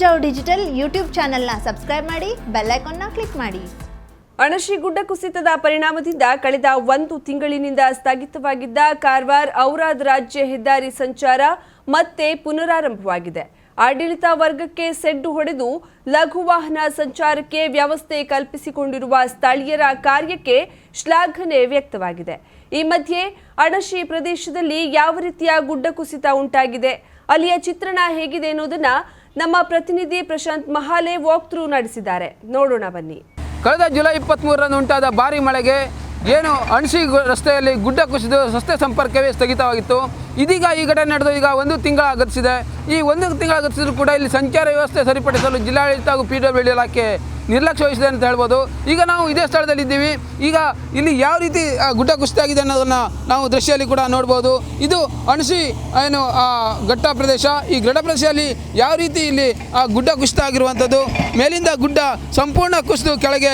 ಮುಂಜಾವು digital YouTube ಚಾನೆಲ್ನ subscribe ಮಾಡಿ ಬೆಲ್ಲೈಕಾನ್ನ ಕ್ಲಿಕ್ ಮಾಡಿ. ಅಣಶಿ ಗುಡ್ಡ ಕುಸಿತದ ಪರಿಣಾಮದಿಂದ ಕಳೆದ ಒಂದು ತಿಂಗಳಿನಿಂದ ಸ್ಥಗಿತವಾಗಿದ್ದ ಕಾರವಾರ್ ಔರಾದ್ ರಾಜ್ಯ ಹೆದ್ದಾರಿ ಸಂಚಾರ ಮತ್ತೆ ಪುನರಾರಂಭವಾಗಿದೆ. ಆಡಳಿತ ವರ್ಗಕ್ಕೆ ಸೆಡ್ಡು ಹೊಡೆದು ಲಘು ವಾಹನ ಸಂಚಾರಕ್ಕೆ ವ್ಯವಸ್ಥೆ ಕಲ್ಪಿಸಿಕೊಂಡಿರುವ ಸ್ಥಳೀಯರ ಕಾರ್ಯಕ್ಕೆ ಶ್ಲಾಘನೆ ವ್ಯಕ್ತವಾಗಿದೆ. ಈ ಮಧ್ಯೆ ಅಣಶಿ ಪ್ರದೇಶದಲ್ಲಿ ಯಾವ ರೀತಿಯ ಗುಡ್ಡ ಕುಸಿತ ಉಂಟಾಗಿದೆ, ಅಲ್ಲಿಯ ಚಿತ್ರಣ ಹೇಗಿದೆ ಎನ್ನುವುದನ್ನ ನಮ್ಮ ಪ್ರತಿನಿಧಿ ಪ್ರಶಾಂತ್ ಮಹಾಲೆ ವಾಕ್ ಥ್ರೂ ನಡೆಸಿದ್ದಾರೆ. ನೋಡೋಣ ಬನ್ನಿ. ಕಳೆದ ಜುಲೈ ಇಪ್ಪತ್ತ್ಮೂರರಂದು ಉಂಟಾದ ಭಾರಿ ಮಳೆಗೆ ಏನು ಅಣಸಿ ರಸ್ತೆಯಲ್ಲಿ ಗುಡ್ಡ ಕುಸಿದು ರಸ್ತೆ ಸಂಪರ್ಕವೇ ಸ್ಥಗಿತವಾಗಿತ್ತು. ಇದೀಗ ಈ ಘಟನೆ ನಡೆದು ಈಗ ಒಂದು ತಿಂಗಳ ಆಗತಿಸಿದೆ ಈ ಒಂದು ತಿಂಗಳ ಗತಿಸಿದ್ರು ಕೂಡ ಇಲ್ಲಿ ಸಂಚಾರ ವ್ಯವಸ್ಥೆ ಸರಿಪಡಿಸಲು ಜಿಲ್ಲಾಡಳಿತ ಹಾಗೂ ಪಿ ಡಬ್ಲ್ಯೂ ಇಲಾಖೆ ನಿರ್ಲಕ್ಷ್ಯ ವಹಿಸಿದೆ ಅಂತ ಹೇಳ್ಬೋದು. ಈಗ ನಾವು ಇದೇ ಸ್ಥಳದಲ್ಲಿ ಇದ್ದೀವಿ. ಈಗ ಇಲ್ಲಿ ಯಾವ ರೀತಿ ಗುಡ್ಡ ಕುಸಿತ ಆಗಿದೆ ಅನ್ನೋದನ್ನು ನಾವು ದೃಶ್ಯದಲ್ಲಿ ಕೂಡ ನೋಡ್ಬೋದು. ಇದು ಅಣಸಿ ಏನು ಘಟ್ಟ ಪ್ರದೇಶ. ಈ ಘಟ್ಟ ಪ್ರದೇಶದಲ್ಲಿ ಯಾವ ರೀತಿ ಇಲ್ಲಿ ಆ, ಗುಡ್ಡ ಕುಸಿತ ಆಗಿರುವಂಥದ್ದು ಮೇಲಿಂದ ಗುಡ್ಡ ಸಂಪೂರ್ಣ ಕುಸಿದು ಕೆಳಗೆ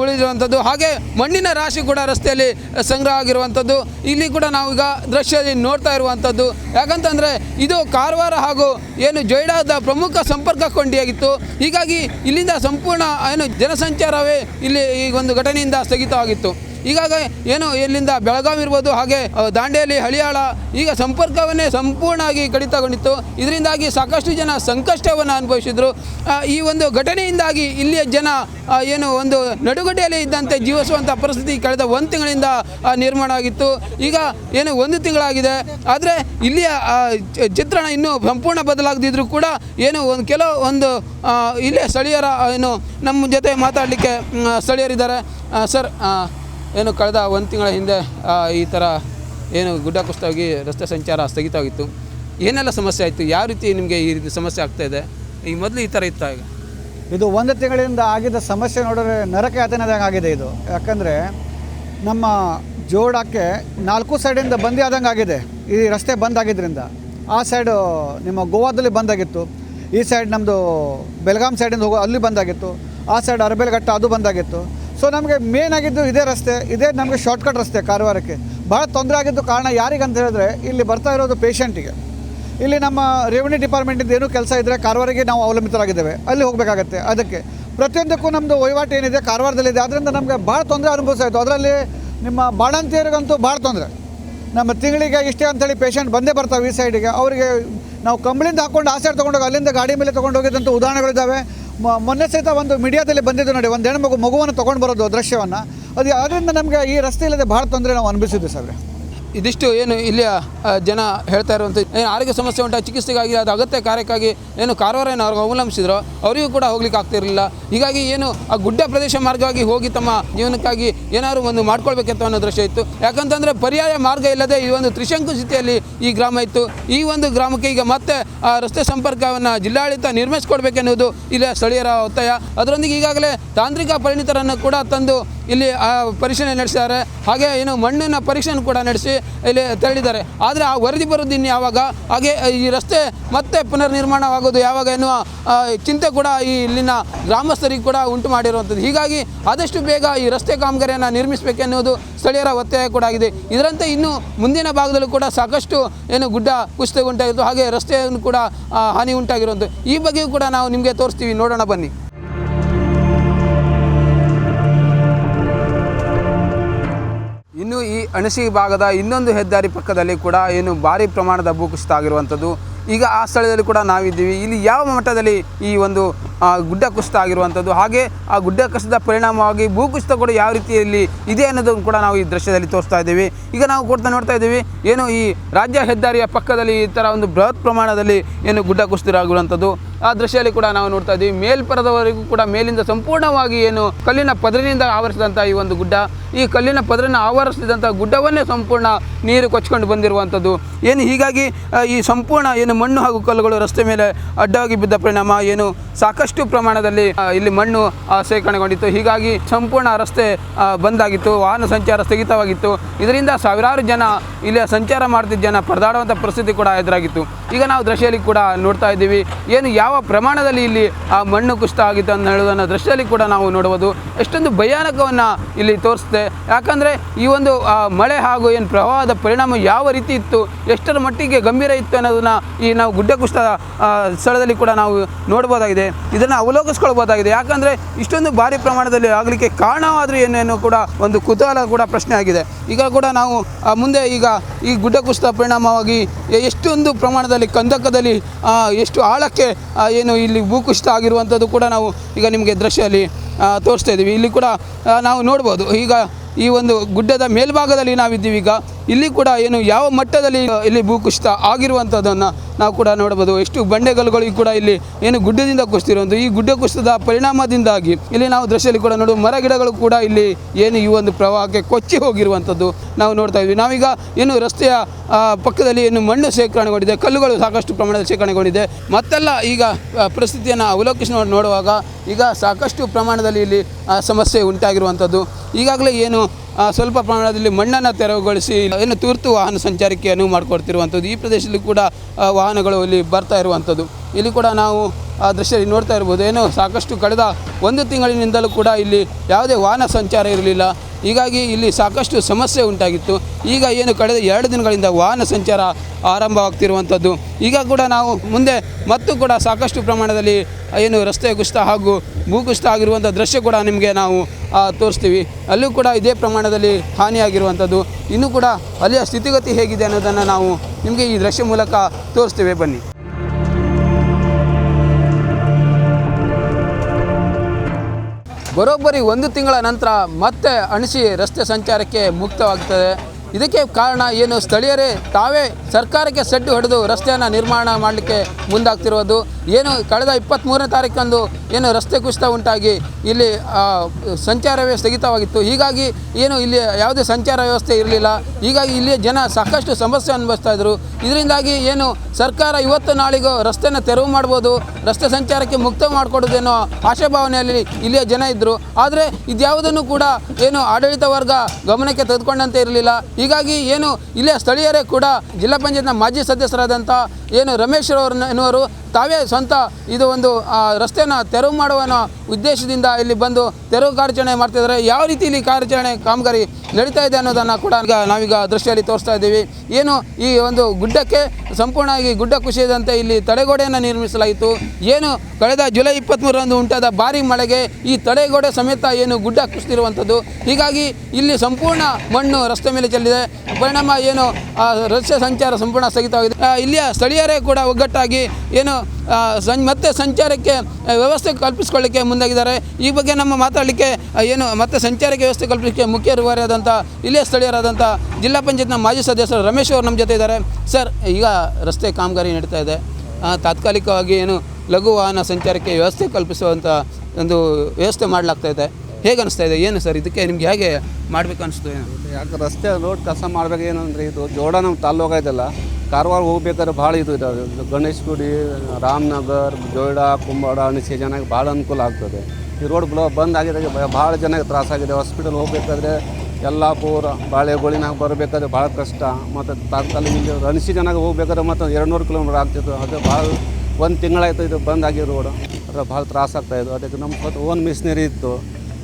ಉಳಿದಿರುವಂಥದ್ದು. ಹಾಗೆ ಮಣ್ಣಿನ ರಾಶಿ ಕೂಡ ರಸ್ತೆಯಲ್ಲಿ ಸಂಗ್ರಹ ಆಗಿರುವಂಥದ್ದು. ಇಲ್ಲಿ ಕೂಡ ನಾವು ಈಗ ದೃಶ್ಯದಲ್ಲಿ ನೋಡ್ತಾ ಇರುವಂಥದ್ದು. ಯಾಕಂತಂದರೆ ಇದು ಕಾರವಾರ ಹಾಗೂ ಏನು ಜೊಯ್ಡಾದ ಪ್ರಮುಖ ಸಂಪರ್ಕ ಕೊಂಡಿಯಾಗಿತ್ತು. ಹೀಗಾಗಿ ಇಲ್ಲಿಂದ ಸಂಪೂರ್ಣ ಏನು ಜನಸಂಚಾರವೇ ಇಲ್ಲಿ ಈ ಒಂದು ಘಟನೆಯಿಂದ ಸ್ಥಗಿತವಾಗಿತ್ತು. ಹೀಗಾಗಿ ಏನು ಇಲ್ಲಿಂದ ಬೆಳಗಾವಿ ಇರ್ಬೋದು, ಹಾಗೆ ದಾಂಡೇಲಿ, ಹಳಿಯಾಳ, ಈಗ ಸಂಪರ್ಕವನ್ನೇ ಸಂಪೂರ್ಣವಾಗಿ ಕಡಿತಗೊಂಡಿತ್ತು. ಇದರಿಂದಾಗಿ ಸಾಕಷ್ಟು ಜನ ಸಂಕಷ್ಟವನ್ನು ಅನುಭವಿಸಿದರು. ಈ ಒಂದು ಘಟನೆಯಿಂದಾಗಿ ಇಲ್ಲಿಯ ಜನ ಏನು ಒಂದು ನಡುಗಡೆಯಲ್ಲಿ ಇದ್ದಂತೆ ಜೀವಿಸುವಂಥ ಪರಿಸ್ಥಿತಿ ಕಳೆದ ಒಂದು ತಿಂಗಳಿಂದ ನಿರ್ಮಾಣ ಆಗಿತ್ತು. ಈಗ ಏನು ಒಂದು ತಿಂಗಳಾಗಿದೆ. ಆದರೆ ಇಲ್ಲಿಯ ಚಿತ್ರಣ ಇನ್ನೂ ಸಂಪೂರ್ಣ ಬದಲಾಗದಿದ್ರೂ ಕೂಡ ಏನು ಒಂದು ಕೆಲವು ಒಂದು ಇಲ್ಲಿಯ ಸ್ಥಳೀಯರ ಏನು ನಮ್ಮ ಜೊತೆ ಮಾತಾಡಲಿಕ್ಕೆ ಸ್ಥಳೀಯರಿದ್ದಾರೆ. ಸರ್ ಏನು ಕಳೆದ ಒಂದು ತಿಂಗಳ ಹಿಂದೆ ಈ ಥರ ಏನು ಗುಡ್ಡ ಕುಸಿತವಾಗಿ ರಸ್ತೆ ಸಂಚಾರ ಸ್ಥಗಿತವಾಗಿತ್ತು. ಏನೆಲ್ಲ ಸಮಸ್ಯೆ ಆಯಿತು? ಯಾವ ರೀತಿ ನಿಮಗೆ ಈ ರೀತಿ ಸಮಸ್ಯೆ ಆಗ್ತಾ ಇದೆ? ಈ ಮೊದಲು ಈ ಥರ ಇತ್ತು ಇದು ಒಂದು ತಿಂಗಳಿಂದ ಆಗಿದ್ದ ಸಮಸ್ಯೆ ನೋಡಿದ್ರೆ ನರಕ ಯಾತನೆದಂಗೆ ಆಗಿದೆ ಇದು. ಯಾಕಂದರೆ ನಮ್ಮ ಜೋಡಕ್ಕೆ ನಾಲ್ಕು ಸೈಡಿಂದ ಬಂದಿ ಆದಂಗೆ ಆಗಿದೆ. ಈ ರಸ್ತೆ ಬಂದ್ ಆಗಿದ್ದರಿಂದ ಆ ಸೈಡು ನಿಮ್ಮ ಗೋವಾದಲ್ಲಿ ಬಂದಾಗಿತ್ತು. ಈ ಸೈಡ್ ನಮ್ಮದು ಬೆಳಗಾಂ ಸೈಡಿಂದ ಹೋಗೋ ಅಲ್ಲಿ ಬಂದಾಗಿತ್ತು. ಆ ಸೈಡ್ ಅರಬೇಲ್ಘಟ್ಟ ಅದು ಬಂದಾಗಿತ್ತು. ಸೊ ನಮಗೆ ಮೇನ್ ಆಗಿದ್ದು ಇದೇ ರಸ್ತೆ, ಇದೇ ನಮಗೆ ಶಾರ್ಟ್ಕಟ್ ರಸ್ತೆ ಕಾರವಾರಕ್ಕೆ. ಭಾಳ ತೊಂದರೆ ಆಗಿದ್ದು ಕಾರಣ ಯಾರಿಗಂತ ಹೇಳಿದ್ರೆ ಇಲ್ಲಿ ಬರ್ತಾ ಇರೋದು ಪೇಷಂಟಿಗೆ ಇಲ್ಲಿ ನಮ್ಮ ರೆವಿನ್ಯೂ ಡಿಪಾರ್ಟ್ಮೆಂಟಿಂದ ಏನೂ ಕೆಲಸ ಇದ್ದರೆ ಕಾರವಾರಿಗೆ ನಾವು ಅವಲಂಬಿತರಾಗಿದ್ದೇವೆ. ಅಲ್ಲಿ ಹೋಗಬೇಕಾಗತ್ತೆ. ಅದಕ್ಕೆ ಪ್ರತಿಯೊಂದಕ್ಕೂ ನಮ್ಮದು ವಹಿವಾಟು ಏನಿದೆ ಕಾರವಾರದಲ್ಲಿದೆ ಅದರಿಂದ ನಮಗೆ ಭಾಳ ತೊಂದರೆ ಅನುಭವಿಸಾಯಿತು ಅದರಲ್ಲಿ ನಿಮ್ಮ ಬಾಣಂತಿಯರಿಗಂತೂ ಭಾಳ ತೊಂದರೆ. ನಮ್ಮ ತಿಂಗಳಿಗೆ ಇಷ್ಟೇ ಅಂತೇಳಿ ಪೇಷಂಟ್ ಬಂದೇ ಬರ್ತಾವೆ ಈ ಸೈಡಿಗೆ ಅವರಿಗೆ ನಾವು ಕಂಬಳಿಂದ ಹಾಕ್ಕೊಂಡು ಆ ಸೈಡ್ ತೊಗೊಂಡೋಗಿ ಅಲ್ಲಿಂದ ಗಾಡಿ ಮೇಲೆ ತೊಗೊಂಡು ಹೋಗಿದ್ದಂಥ ಉದಾಹರಣೆಗಳಿದ್ದಾವೆ. ಮೊನ್ನೆ ಸಹಿತ ಒಂದು ಮೀಡಿಯಾದಲ್ಲಿ ಬಂದಿದ್ದು ನೋಡಿ, ಒಂದು ಮಗು ಮಗುವನ್ನು ತೊಗೊಂಡು ಬರೋದು ದೃಶ್ಯವನ್ನು. ಅದು ಅದರಿಂದ ನಮಗೆ ಈ ರಸ್ತೆ ಇಲ್ಲದೆ ಭಾಳ ತೊಂದರೆ ನಾವು ಅನುಭವಿಸಿದ್ವಿ ಸರ್ ಇದಿಷ್ಟು ಏನು ಇಲ್ಲಿಯ ಜನ ಹೇಳ್ತಾ ಇರುವಂಥ ಏನು ಆರೋಗ್ಯ ಸಮಸ್ಯೆ ಉಂಟು, ಚಿಕಿತ್ಸೆಗಾಗಿ ಅದು ಅಗತ್ಯ ಕಾರ್ಯಕ್ಕಾಗಿ ಏನು ಕಾರವಾರನ ಅವ್ರಿಗೆ ಅವಲಂಬಿಸಿದ್ರು, ಅವರಿಗೂ ಕೂಡ ಹೋಗ್ಲಿಕ್ಕೆ ಆಗ್ತಿರಲಿಲ್ಲ. ಹೀಗಾಗಿ ಏನು ಆ ಗುಡ್ಡ ಪ್ರದೇಶ ಮಾರ್ಗವಾಗಿ ಹೋಗಿ ತಮ್ಮ ಜೀವನಕ್ಕಾಗಿ ಏನಾದರೂ ಒಂದು ಮಾಡ್ಕೊಳ್ಬೇಕಂತ ಅನ್ನೋ ದೃಶ್ಯ ಇತ್ತು. ಯಾಕಂತಂದರೆ ಪರ್ಯಾಯ ಮಾರ್ಗ ಇಲ್ಲದೆ ಈ ಒಂದು ತ್ರಿಶಂಕು ಸ್ಥಿತಿಯಲ್ಲಿ ಈ ಗ್ರಾಮ ಇತ್ತು. ಈ ಒಂದು ಗ್ರಾಮಕ್ಕೆ ಈಗ ಮತ್ತೆ, ಆ, ರಸ್ತೆ ಸಂಪರ್ಕವನ್ನು ಜಿಲ್ಲಾಡಳಿತ ನಿರ್ಮಿಸಿಕೊಡ್ಬೇಕೆನ್ನುವುದು ಇಲ್ಲಿಯ ಸ್ಥಳೀಯರ ಒತ್ತಾಯ. ಅದರೊಂದಿಗೆ ಈಗಾಗಲೇ ತಾಂತ್ರಿಕ ಪರಿಣಿತರನ್ನು ಕೂಡ ತಂದು ಇಲ್ಲಿ ಪರಿಶೀಲನೆ ನಡೆಸಿದ್ದಾರೆ. ಹಾಗೆ ಏನು ಮಣ್ಣಿನ ಪರೀಕ್ಷೆಯನ್ನು ಕೂಡ ನಡೆಸಿ ಇಲ್ಲಿ ತೆರಳಿದ್ದಾರೆ. ಆದರೆ ಆ ವರದಿ ಬರೋದು ಇನ್ನು ಯಾವಾಗ? ಹಾಗೆ ಈ ರಸ್ತೆ ಮತ್ತೆ ಪುನರ್ನಿರ್ಮಾಣವಾಗೋದು ಯಾವಾಗ ಎನ್ನುವ ಚಿಂತೆ ಕೂಡ ಈ ಇಲ್ಲಿನ ಗ್ರಾಮಸ್ಥರಿಗೆ ಕೂಡ ಉಂಟು ಮಾಡಿರುವಂಥದ್ದು. ಹೀಗಾಗಿ ಆದಷ್ಟು ಬೇಗ ಈ ರಸ್ತೆ ಕಾಮಗಾರಿಯನ್ನು ನಿರ್ಮಿಸಬೇಕೆನ್ನುವುದು ಸ್ಥಳೀಯರ ಒತ್ತಾಯ ಕೂಡ ಆಗಿದೆ. ಇದರಂತೆ ಇನ್ನು ಮುಂದಿನ ಭಾಗದಲ್ಲೂ ಕೂಡ ಸಾಕಷ್ಟು ಏನು ಗುಡ್ಡ ಕುಸಿತ ಉಂಟಾಗಿತ್ತು ಹಾಗೆ ರಸ್ತೆಯನ್ನು ಕೂಡ ಹಾನಿ ಉಂಟಾಗಿರುವಂಥದ್ದು. ಈ ಬಗ್ಗೆಯೂ ಕೂಡ ನಾವು ನಿಮಗೆ ತೋರಿಸ್ತೀವಿ. ನೋಡೋಣ ಬನ್ನಿ. ಅಣಸಿ ಭಾಗದ ಇನ್ನೊಂದು ಹೆದ್ದಾರಿ ಪಕ್ಕದಲ್ಲಿ ಕೂಡ ಏನು ಭಾರಿ ಪ್ರಮಾಣದ ಭೂಕುಸಿತ ಆಗಿರುವಂಥದ್ದು ಈಗ ಆ ಸ್ಥಳದಲ್ಲಿ ಕೂಡ ನಾವಿದ್ದೀವಿ. ಇಲ್ಲಿ ಯಾವ ಮಟ್ಟದಲ್ಲಿ ಈ ಒಂದು ಗುಡ್ಡ ಕುಸಿತ ಆಗಿರುವಂಥದ್ದು ಹಾಗೆ ಆ ಗುಡ್ಡ ಕುಸಿತದ ಪರಿಣಾಮವಾಗಿ ಭೂಕುಸಿತ ಕೂಡ ಯಾವ ರೀತಿಯಲ್ಲಿ ಇದೆ ಅನ್ನೋದನ್ನು ಕೂಡ ನಾವು ಈ ದೃಶ್ಯದಲ್ಲಿ ತೋರಿಸ್ತಾ ಇದ್ದೀವಿ. ಈಗ ನಾವು ಕೊಡ್ತಾ ನೋಡ್ತಾ ಇದ್ದೀವಿ, ಏನು ಈ ರಾಜ್ಯ ಹೆದ್ದಾರಿಯ ಪಕ್ಕದಲ್ಲಿ ಈ ಥರ ಒಂದು ಬೃಹತ್ ಪ್ರಮಾಣದಲ್ಲಿ ಏನು ಗುಡ್ಡ ಕುಸಿತ ಆಗಿರುವಂಥದ್ದು ಆ ದೃಶ್ಯದಲ್ಲಿ ಕೂಡ ನಾವು ನೋಡ್ತಾ ಇದ್ದೀವಿ. ಮೇಲ್ಪರದವರೆಗೂ ಕೂಡ ಮೇಲಿಂದ ಸಂಪೂರ್ಣವಾಗಿ ಏನು ಕಲ್ಲಿನ ಪದರಿನಿಂದ ಆವರಿಸಿದಂಥ ಈ ಒಂದು ಗುಡ್ಡ. ಈ ಕಲ್ಲಿನ ಪದರನ್ನು ಆವರಿಸಿದಂಥ ಗುಡ್ಡವನ್ನೇ ಸಂಪೂರ್ಣ ನೀರು ಕೊಚ್ಕೊಂಡು ಬಂದಿರುವಂಥದ್ದು ಏನು ಹೀಗಾಗಿ ಈ ಸಂಪೂರ್ಣ ಏನು ಮಣ್ಣು ಹಾಗೂ ಕಲ್ಲುಗಳು ರಸ್ತೆ ಮೇಲೆ ಅಡ್ಡವಾಗಿ ಬಿದ್ದ ಪರಿಣಾಮ ಏನು ಸಾಕಷ್ಟು ಪ್ರಮಾಣದಲ್ಲಿ ಇಲ್ಲಿ ಮಣ್ಣು ಶೇಖರಣೆಗೊಂಡಿತ್ತು ಹೀಗಾಗಿ ಸಂಪೂರ್ಣ ರಸ್ತೆ ಬಂದಾಗಿತ್ತು. ವಾಹನ ಸಂಚಾರ ಸ್ಥಗಿತವಾಗಿತ್ತು. ಇದರಿಂದ ಸಾವಿರಾರು ಜನ ಇಲ್ಲಿ ಸಂಚಾರ ಮಾಡ್ತಿದ್ದ ಜನ ಪರದಾಡುವಂಥ ಪರಿಸ್ಥಿತಿ ಕೂಡ ಎದುರಾಗಿತ್ತು. ಈಗ ನಾವು ದೃಶ್ಯದಲ್ಲಿ ಕೂಡ ನೋಡ್ತಾ ಇದ್ದೀವಿ. ಏನು ಯಾವ ಪ್ರಮಾಣದಲ್ಲಿ ಇಲ್ಲಿ ಆ ಮಣ್ಣು ಕುಸಿತ ಆಗಿತ್ತು ಅಂತ ಹೇಳೋದನ್ನು ದೃಶ್ಯದಲ್ಲಿ ಕೂಡ ನಾವು ನೋಡ್ಬೋದು ಎಷ್ಟೊಂದು ಭಯಾನಕವನ್ನು ಇಲ್ಲಿ ತೋರಿಸುತ್ತೆ. ಯಾಕಂದರೆ ಈ ಒಂದು ಮಳೆ ಹಾಗೂ ಏನು ಪ್ರವಾಹದ ಪರಿಣಾಮ ಯಾವ ರೀತಿ ಇತ್ತು, ಎಷ್ಟರ ಮಟ್ಟಿಗೆ ಗಂಭೀರ ಇತ್ತು ಅನ್ನೋದನ್ನು ಈ ನಾವು ಗುಡ್ಡ ಕುಸಿತ ಸ್ಥಳದಲ್ಲಿ ಕೂಡ ನಾವು ನೋಡ್ಬೋದಾಗಿದೆ ಇದನ್ನು ಅವಲೋಕಿಸ್ಕೊಳ್ಬೋದಾಗಿದೆ ಯಾಕಂದರೆ ಇಷ್ಟೊಂದು ಭಾರಿ ಪ್ರಮಾಣದಲ್ಲಿ ಆಗಲಿಕ್ಕೆ ಕಾರಣವಾದರೂ ಏನೇನು ಕೂಡ ಒಂದು ಕುತೂಹಲ ಕೂಡ ಪ್ರಶ್ನೆ ಆಗಿದೆ. ಈಗ ಕೂಡ ನಾವು ಮುಂದೆ ಈಗ ಈ ಗುಡ್ಡ ಕುಸಿತ ಪರಿಣಾಮವಾಗಿ ಎಷ್ಟೊಂದು ಪ್ರಮಾಣದಲ್ಲಿ ಕಂದಕದಲ್ಲಿ ಎಷ್ಟು ಆಳಕ್ಕೆ ಏನು ಇಲ್ಲಿ ಭೂಕುಸಿತ ಆಗಿರುವಂಥದ್ದು ಕೂಡ ನಾವು ಈಗ ನಿಮಗೆ ದೃಶ್ಯದಲ್ಲಿ ತೋರಿಸ್ತಾ ಇದ್ದೀವಿ. ಇಲ್ಲಿ ಕೂಡ ನಾವು ನೋಡ್ಬೋದು. ಈಗ ಈ ಒಂದು ಗುಡ್ಡದ ಮೇಲ್ಭಾಗದಲ್ಲಿ ನಾವಿದ್ದೀವಿ. ಈಗ ಇಲ್ಲಿ ಕೂಡ ಏನು ಯಾವ ಮಟ್ಟದಲ್ಲಿ ಇಲ್ಲಿ ಭೂಕುಸಿತ ಆಗಿರುವಂಥದ್ದನ್ನು ನಾವು ಕೂಡ ನೋಡ್ಬೋದು ಎಷ್ಟು ಬಂಡೆಗಲ್ಲುಗಳು ಕೂಡ ಇಲ್ಲಿ ಏನು ಗುಡ್ಡದಿಂದ ಕುಸಿತಿರುವಂಥ ಈ ಗುಡ್ಡ ಕುಸಿತದ ಪರಿಣಾಮದಿಂದಾಗಿ ಇಲ್ಲಿ ನಾವು ದೃಶ್ಯದಲ್ಲಿ ಕೂಡ ನೋಡುವ ಮರ ಗಿಡಗಳು ಕೂಡ ಇಲ್ಲಿ ಏನು ಈ ಒಂದು ಪ್ರವಾಹಕ್ಕೆ ಕೊಚ್ಚಿ ಹೋಗಿರುವಂಥದ್ದು ನಾವು ನೋಡ್ತಾ ಇದ್ವಿ ನಾವೀಗ ಏನು ರಸ್ತೆಯ ಪಕ್ಕದಲ್ಲಿ ಏನು ಮಣ್ಣು ಶೇಖರಣೆಗೊಂಡಿದೆ. ಕಲ್ಲುಗಳು ಸಾಕಷ್ಟು ಪ್ರಮಾಣದಲ್ಲಿ ಶೇಖರಣೆಗೊಂಡಿದೆ. ಮತ್ತೆಲ್ಲ ಈಗ ಪರಿಸ್ಥಿತಿಯನ್ನು ಅವಲೋಕಿಸಿ ನೋಡಿ, ನೋಡುವಾಗ ಈಗ ಸಾಕಷ್ಟು ಪ್ರಮಾಣದಲ್ಲಿ ಇಲ್ಲಿ ಸಮಸ್ಯೆ ಉಂಟಾಗಿರುವಂಥದ್ದು. ಈಗಾಗಲೇ ಏನು ಸ್ವಲ್ಪ ಪ್ರಮಾಣದಲ್ಲಿ ಮಣ್ಣನ್ನು ತೆರವುಗೊಳಿಸಿ ಏನು ತುರ್ತು ವಾಹನ ಸಂಚಾರಕ್ಕೆ ಅನುವು ಮಾಡಿಕೊಡ್ತಿರುವಂಥದ್ದು. ಈ ಪ್ರದೇಶದಲ್ಲಿ ಕೂಡ ವಾಹನಗಳು ಇಲ್ಲಿ ಬರ್ತಾ ಇರುವಂಥದ್ದು. ಇಲ್ಲಿ ಕೂಡ ನಾವು ಆ ದೃಶ್ಯದಲ್ಲಿ ನೋಡ್ತಾ ಇರ್ಬೋದು. ಏನು, ಸಾಕಷ್ಟು ಕಳೆದ ಒಂದು ತಿಂಗಳಿನಿಂದಲೂ ಕೂಡ ಇಲ್ಲಿ ಯಾವುದೇ ವಾಹನ ಸಂಚಾರ ಇರಲಿಲ್ಲ. ಹೀಗಾಗಿ ಇಲ್ಲಿ ಸಾಕಷ್ಟು ಸಮಸ್ಯೆ ಉಂಟಾಗಿತ್ತು. ಈಗ ಏನು ಕಳೆದ ಎರಡು ದಿನಗಳಿಂದ ವಾಹನ ಸಂಚಾರ ಆರಂಭವಾಗ್ತಿರುವಂಥದ್ದು. ಈಗ ಕೂಡ ನಾವು ಮುಂದೆ ಮತ್ತು ಕೂಡ ಸಾಕಷ್ಟು ಪ್ರಮಾಣದಲ್ಲಿ ಏನು ರಸ್ತೆ ಕುಸಿತ ಹಾಗೂ ಭೂಕುಸಿತ ಆಗಿರುವಂಥ ದೃಶ್ಯ ಕೂಡ ನಿಮಗೆ ನಾವು ತೋರಿಸ್ತೀವಿ. ಅಲ್ಲೂ ಕೂಡ ಇದೇ ಪ್ರಮಾಣದಲ್ಲಿ ಹಾನಿಯಾಗಿರುವಂಥದ್ದು. ಇನ್ನೂ ಕೂಡ ಅಲ್ಲಿಯ ಸ್ಥಿತಿಗತಿ ಹೇಗಿದೆ ಅನ್ನೋದನ್ನು ನಾವು ನಿಮಗೆ ಈ ದೃಶ್ಯ ಮೂಲಕ ತೋರಿಸ್ತೇವೆ. ಬನ್ನಿ. ಬರೋಬ್ಬರಿ ಒಂದು ತಿಂಗಳ ನಂತರ ಮತ್ತೆ ಅಣಸಿ ರಸ್ತೆ ಸಂಚಾರಕ್ಕೆ ಮುಕ್ತವಾಗ್ತದೆ. ಇದಕ್ಕೆ ಕಾರಣ ಏನು? ಸ್ಥಳೀಯರೇ ತಾವೇ ಸರ್ಕಾರಕ್ಕೆ ಸಡ್ಡು ಹೊಡೆದು ರಸ್ತೆಯನ್ನು ನಿರ್ಮಾಣ ಮಾಡಲಿಕ್ಕೆ ಮುಂದಾಗ್ತಿರೋದು. ಏನು ಕಳೆದ ಇಪ್ಪತ್ತ್ಮೂರನೇ ತಾರೀಕಂದು ಏನು ರಸ್ತೆ ಕುಸಿತ ಉಂಟಾಗಿ ಇಲ್ಲಿ ಸಂಚಾರವೇ ಸ್ಥಗಿತವಾಗಿತ್ತು. ಹೀಗಾಗಿ ಏನು ಇಲ್ಲಿ ಯಾವುದೇ ಸಂಚಾರ ವ್ಯವಸ್ಥೆ ಇರಲಿಲ್ಲ. ಹೀಗಾಗಿ ಇಲ್ಲಿ ಜನ ಸಾಕಷ್ಟು ಸಮಸ್ಯೆ ಅನುಭವಿಸ್ತಾ ಇದ್ದರು ಇದರಿಂದಾಗಿ ಏನು ಸರ್ಕಾರ ಇವತ್ತು ನಾಳಿಗೂ ರಸ್ತೆನ ತೆರವು ಮಾಡ್ಬೋದು, ರಸ್ತೆ ಸಂಚಾರಕ್ಕೆ ಮುಕ್ತ ಮಾಡಿಕೊಡೋದು ಅನ್ನೋ ಆಶಾಭಾವನೆಯಲ್ಲಿ ಇಲ್ಲಿಯ ಜನ ಇದ್ದರು ಆದರೆ ಇದ್ಯಾವುದನ್ನು ಕೂಡ ಏನು ಆಡಳಿತ ವರ್ಗ ಗಮನಕ್ಕೆ ತೆಗೆದುಕೊಂಡಂತೆ ಇರಲಿಲ್ಲ. ಹೀಗಾಗಿ ಏನು ಇಲ್ಲೇ ಸ್ಥಳೀಯರೇ ಕೂಡ ಜಿಲ್ಲಾ ಪಂಚಾಯತ್ನ ಮಾಜಿ ಸದಸ್ಯರಾದಂಥ ಏನು ರಮೇಶ್ ಅವರನ್ನ ಎನ್ನುವರು ತಾವೇ ಸ್ವಂತ ಇದು ಒಂದು ರಸ್ತೆಯನ್ನು ತೆರವು ಮಾಡುವ ಉದ್ದೇಶದಿಂದ ಇಲ್ಲಿ ಬಂದು ತೆರವು ಕಾರ್ಯಾಚರಣೆ ಮಾಡ್ತಿದ್ದಾರೆ ಯಾವ ರೀತಿ ಇಲ್ಲಿ ಕಾರ್ಯಾಚರಣೆ ಕಾಮಗಾರಿ ನಡೀತಾ ಇದೆ ಅನ್ನೋದನ್ನು ಕೂಡ ನಾವೀಗ ದೃಶ್ಯದಲ್ಲಿ ತೋರಿಸ್ತಾ ಇದ್ದೀವಿ. ಏನು ಈ ಒಂದು ಗುಡ್ಡಕ್ಕೆ, ಸಂಪೂರ್ಣವಾಗಿ ಗುಡ್ಡ ಕುಸಿಯದಂತೆ ಇಲ್ಲಿ ತಡೆಗೋಡೆಯನ್ನು ನಿರ್ಮಿಸಲಾಯಿತು. ಏನು ಕಳೆದ ಜುಲೈ ಇಪ್ಪತ್ತ್ಮೂರರಂದು ಉಂಟಾದ ಭಾರಿ ಮಳೆಗೆ ಈ ತಡೆಗೋಡೆ ಸಮೇತ ಏನು ಗುಡ್ಡ ಕುಸಿದಿರುವಂಥದ್ದು. ಹೀಗಾಗಿ ಇಲ್ಲಿ ಸಂಪೂರ್ಣ ಮಣ್ಣು ರಸ್ತೆ ಮೇಲೆ ಚೆಲ್ಲಿದೆ. ಪರಿಣಾಮ ಏನು ರಸ್ತೆ ಸಂಚಾರ ಸಂಪೂರ್ಣ ಸ್ಥಗಿತವಾಗಿದೆ. ಇಲ್ಲಿಯ ಸ್ಥಳೀಯರೇ ಕೂಡ ಒಗ್ಗಟ್ಟಾಗಿ ಏನು ಸಂ ಮತ್ತೆ ಸಂಚಾರಕ್ಕೆ ವ್ಯವಸ್ಥೆ ಕಲ್ಪಿಸಿಕೊಳ್ಳಿಕ್ಕೆ ಮುಂದಾಗಿದ್ದಾರೆ. ಈ ಬಗ್ಗೆ ನಮ್ಮ ಮಾತಾಡಲಿಕ್ಕೆ ಏನು, ಮತ್ತೆ ಸಂಚಾರಕ್ಕೆ ವ್ಯವಸ್ಥೆ ಕಲ್ಪಿಸಲಿಕ್ಕೆ ಮುಖ್ಯ ರೂವಾರಿಯಾದಂಥ, ಇಲ್ಲಿಯ ಸ್ಥಳೀಯರಾದಂಥ ಜಿಲ್ಲಾ ಪಂಚಾಯತ್ನ ಮಾಜಿ ಸದಸ್ಯರು ರಮೇಶ್ ಅವರು ನಮ್ಮ ಜೊತೆ ಇದ್ದಾರೆ. ಸರ್, ಈಗ ರಸ್ತೆ ಕಾಮಗಾರಿ ನಡೀತಾ ಇದೆ. ತಾತ್ಕಾಲಿಕವಾಗಿ ಏನು ಲಘು ವಾಹನ ಸಂಚಾರಕ್ಕೆ ವ್ಯವಸ್ಥೆ ಕಲ್ಪಿಸುವಂಥ ಒಂದು ವ್ಯವಸ್ಥೆ ಮಾಡಲಾಗ್ತಾ ಇದೆ. ಹೇಗೆ ಅನಿಸ್ತಾ ಇದೆ? ಏನು ಸರ್, ಇದಕ್ಕೆ ನಿಮ್ಗೆ ಹೇಗೆ ಮಾಡಬೇಕು ಅನಿಸ್ತು? ಯಾಕೆ ರಸ್ತೆ ರೋಡ್ ಕೆಲಸ ಮಾಡ್ಬೇಕು ಏನಂದರೆ ಇದು ಜೋಡ ನಮ್ಮ ತಾಲ್ಲೂಕ ಕಾರವಾರ ಹೋಗ್ಬೇಕಾದ್ರೆ ಭಾಳ ಇದು ಇದಾವೆ ಇದು ಗಣೇಶ್ ಗುಡಿ, ರಾಮನಗರ್, ಜೋಯ್ಡ, ಕುಂಬಾಡ ಅಣಿಸಿ ಜನಕ್ಕೆ ಭಾಳ ಅನುಕೂಲ ಆಗ್ತದೆ. ಈ ರೋಡ್ ಬ್ಲೋ ಬಂದ್ ಆಗಿದಾಗ ಭಾಳ ಜನಕ್ಕೆ ತ್ರಾಸಾಗಿದೆ. ಹಾಸ್ಪಿಟಲ್ ಹೋಗ್ಬೇಕಾದ್ರೆ ಯಲ್ಲಾಪುರ, ಬಾಳೆಗೋಳಿನಾಗ ಬರಬೇಕಾದ್ರೆ ಭಾಳ ಕಷ್ಟ. ಮತ್ತು ತಾತ್ಕಾಲಿಕ ಅನಿಸಿ ಜನಕ್ಕೆ ಹೋಗ್ಬೇಕಾದ್ರೆ ಮತ್ತು ಎರಡು ನೂರು ಕಿಲೋಮೀಟ್ರ್ ಆಗ್ತಿತ್ತು. ಅದು ಭಾಳ ಒಂದು ತಿಂಗಳಾಯ್ತು ಇದು ಬಂದ್ ಆಗಿದೆ ರೋಡ್ ಅದರ ಭಾಳ ತ್ರಾಸ ಆಗ್ತಾಯಿದ್ದು ಅದಕ್ಕೆ ನಮ್ಮ ಓನ್ ಮಿಷನರಿ ಇತ್ತು.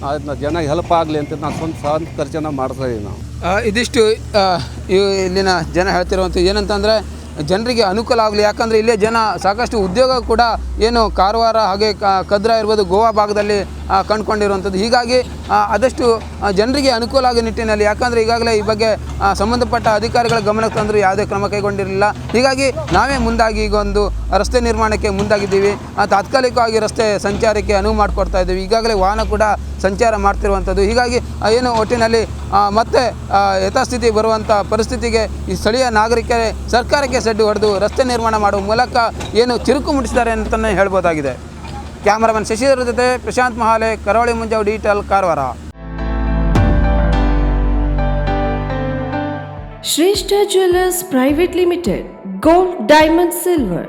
ಅದನ್ನ ಜನಕ್ಕೆ ಹೆಲ್ಪ್ ಆಗಲಿ ಅಂತ ನಾವು ಸ್ವಂತ ಸ್ವಂತ ಖರ್ಚನ್ನು ಮಾಡ್ತಾ ಇದೀವಿ ನಾವು. ಇದಿಷ್ಟು ಇವ್- ಇಲ್ಲಿನ ಜನ ಹೇಳ್ತಿರುವಂಥದ್ದು ಏನಂತಂದರೆ ಜನರಿಗೆ ಅನುಕೂಲ ಆಗಲಿ, ಯಾಕಂದರೆ ಇಲ್ಲೇ ಜನ ಸಾಕಷ್ಟು ಉದ್ಯೋಗ ಕೂಡ ಏನು ಕಾರವಾರ ಹಾಗೆ ಕದ್ರಾ ಇರ್ಬೋದು ಗೋವಾ ಭಾಗದಲ್ಲಿ ಕಂಡುಕೊಂಡಿರುವಂಥದ್ದು. ಹೀಗಾಗಿ ಆದಷ್ಟು ಜನರಿಗೆ ಅನುಕೂಲ ಆಗೋ ನಿಟ್ಟಿನಲ್ಲಿ, ಯಾಕಂದರೆ ಈಗಾಗಲೇ ಈ ಬಗ್ಗೆ ಸಂಬಂಧಪಟ್ಟ ಅಧಿಕಾರಿಗಳ ಗಮನಕ್ಕೆ ತಂದರೂ ಯಾವುದೇ ಕ್ರಮ ಕೈಗೊಂಡಿರಲಿಲ್ಲ. ಹೀಗಾಗಿ, ನಾವೇ ಮುಂದಾಗಿ ಈಗ ಒಂದು ರಸ್ತೆ ನಿರ್ಮಾಣಕ್ಕೆ ಮುಂದಾಗಿದ್ದೀವಿ. ತಾತ್ಕಾಲಿಕವಾಗಿ ರಸ್ತೆ ಸಂಚಾರಕ್ಕೆ ಅನುವು ಮಾಡಿಕೊಡ್ತಾ ಇದ್ದೀವಿ. ಈಗಾಗಲೇ ವಾಹನ ಕೂಡ ಸಂಚಾರ ಮಾಡ್ತಿರುವಂಥದ್ದು. ಹೀಗಾಗಿ ಏನು ಒಟ್ಟಿನಲ್ಲಿ ಮತ್ತೆ ಯಥಾಸ್ಥಿತಿ ಬರುವಂಥ ಪರಿಸ್ಥಿತಿಗೆ ಈ ಸ್ಥಳೀಯ ನಾಗರಿಕರೇ ಸರ್ಕಾರಕ್ಕೆ ಸೆಡ್ಡು ಹೊಡೆದು ರಸ್ತೆ ನಿರ್ಮಾಣ ಮಾಡುವ ಮೂಲಕ ಏನು ಚಿರುಕು ಮುಟ್ಟಿಸಿದ್ದಾರೆ ಅಂತಲೇ ಹೇಳ್ಬೋದಾಗಿದೆ. ಕ್ಯಾಮರಾಮನ್ ಶಶಿಧರ್ ಜೊತೆ ಪ್ರಶಾಂತ್ ಮಹಾಲೆ ಕರಾವಳಿ ಮುಂಜಾವು digital Karwar Shreshta jewellers private limited gold diamond silver